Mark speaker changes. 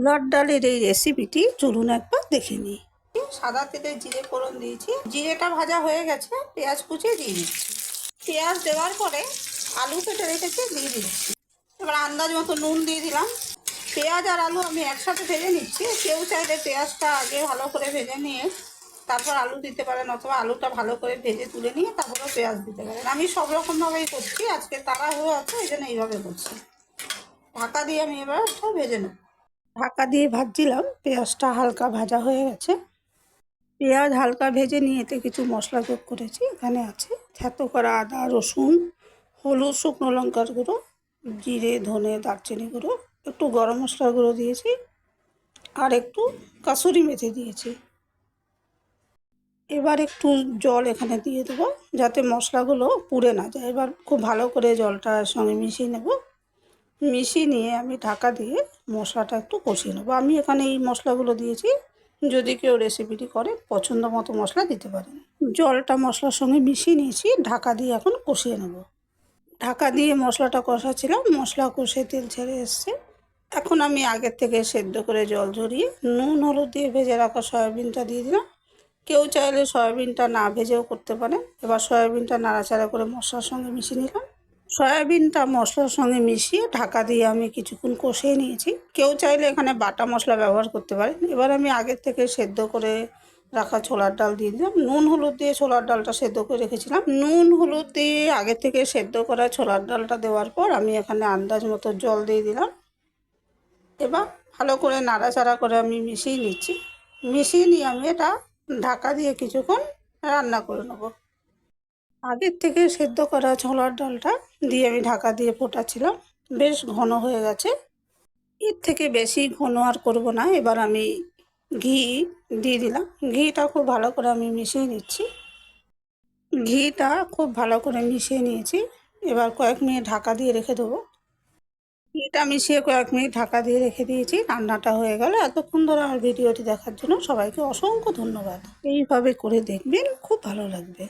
Speaker 1: ছোলার ডালের এই রেসিপিটি চলুন একবার দেখে নিই। সাদা তেলে জিরে ফোড়ন দিয়েছি। জিরেটা ভাজা হয়ে গেছে, পেঁয়াজ কুচিয়ে দিয়ে দিচ্ছি। পেঁয়াজ দেওয়ার পরে আলু কেটে রেখেছি, দিয়ে দিচ্ছি। এবার আন্দাজ মতো নুন দিয়ে দিলাম। পেঁয়াজ আর আলু আমি একসাথে ভেজে নিচ্ছি। কেউ চাইলে পেঁয়াজটা আগে ভালো করে ভেজে নিয়ে তারপর আলু দিতে পারেন অথবা আলুটা ভালো করে ভেজে তুলে নিয়ে তারপরে পেঁয়াজ দিতে পারেন। আমি সব রকমভাবেই করছি। আজকে তারা হয়ে আছে, এই জন্য এইভাবে করছি। ঢাকা দিয়ে আমি এবার ভেজে নেব। ঢাকা দিয়ে ভাজছিলাম। পেঁয়াজটা হালকা ভাজা হয়ে গেছে। পেঁয়াজ হালকা ভেজে নিয়ে এতে কিছু মশলা যোগ করেছি। এখানে আছে থেতো করা আদা, রসুন, হলুদ, শুকনো লঙ্কার গুঁড়ো, জিরে, ধনে, দারচিনি গুঁড়ো, একটু গরম মশলার গুঁড়ো দিয়েছি আর একটু কাসুরি মেথি দিয়েছি। এবার একটু জল এখানে দিয়ে দেবো যাতে মশলাগুলো পুড়ে না যায়। এবার খুব ভালো করে জলটার সঙ্গে মিশিয়ে নেব। মিশিয়ে নিয়ে আমি ঢাকা দিয়ে মশলাটা একটু কষিয়ে নেব। আমি এখানে এই মশলাগুলো দিয়েছি। যদি কেউ রেসিপিটি করে, পছন্দ মতো মশলা দিতে পারেন। জলটা মশলার সঙ্গে মিশিয়ে নিয়েছি, ঢাকা দিয়ে এখন কষিয়ে নেব। ঢাকা দিয়ে মশলাটা কষাচ্ছিলাম, মশলা কষে তেল ছেড়ে এসছে। এখন আমি আগের থেকে সেদ্ধ করে জল ঝরিয়ে নুন, হলুদ দিয়ে ভেজে রাখা সয়াবিনটা দিয়ে দিলাম। কেউ চাইলে সয়াবিনটা না ভেজেও করতে পারেন। এবার সয়াবিনটা নাড়াচাড়া করে মশলার সঙ্গে মিশিয়ে নিলাম। সয়াবিনটা মশলার সঙ্গে মিশিয়ে ঢাকা দিয়ে আমি কিছুক্ষণ কষিয়ে নিয়েছি। কেউ চাইলে এখানে বাটা মশলা ব্যবহার করতে পারেন। এবার আমি আগের থেকে সেদ্ধ করে রাখা ছোলার ডাল দিয়ে দিলাম। নুন হলুদ দিয়ে ছোলার ডালটা সেদ্ধ করে রেখেছিলাম। নুন হলুদ দিয়ে আগে থেকে সেদ্ধ করা ছোলার ডালটা দেওয়ার পর আমি এখানে আন্দাজ মতো জল দিয়ে দিলাম। এবার ভালো করে নাড়াচাড়া করে আমি মিশিয়ে নিচ্ছি। মিশিয়ে নিয়ে আমি এটা ঢাকা দিয়ে কিছুক্ষণ রান্না করে নেব। আগের থেকে সেদ্ধ করা ছোলার ডালটা দিয়ে আমি ঢাকা দিয়ে ফোটাচ্ছিলাম। বেশ ঘন হয়ে গেছে। এর থেকে বেশি ঘন আর করব না। এবার আমি ঘি দিয়ে দিলাম। ঘিটা খুব ভালো করে আমি মিশিয়ে নিচ্ছি। ঘিটা খুব ভালো করে মিশিয়ে নিয়েছি। এবার কয়েক মিনিট ঢাকা দিয়ে রেখে দেবো। ঘিটা মিশিয়ে কয়েক মিনিট ঢাকা দিয়ে রেখে দিয়েছি। রান্নাটা হয়ে গেল। এতক্ষণ ধরে আমার ভিডিওটি দেখার জন্য সবাইকে অসংখ্য ধন্যবাদ। এইভাবে করে দেখবেন খুব ভালো লাগবে।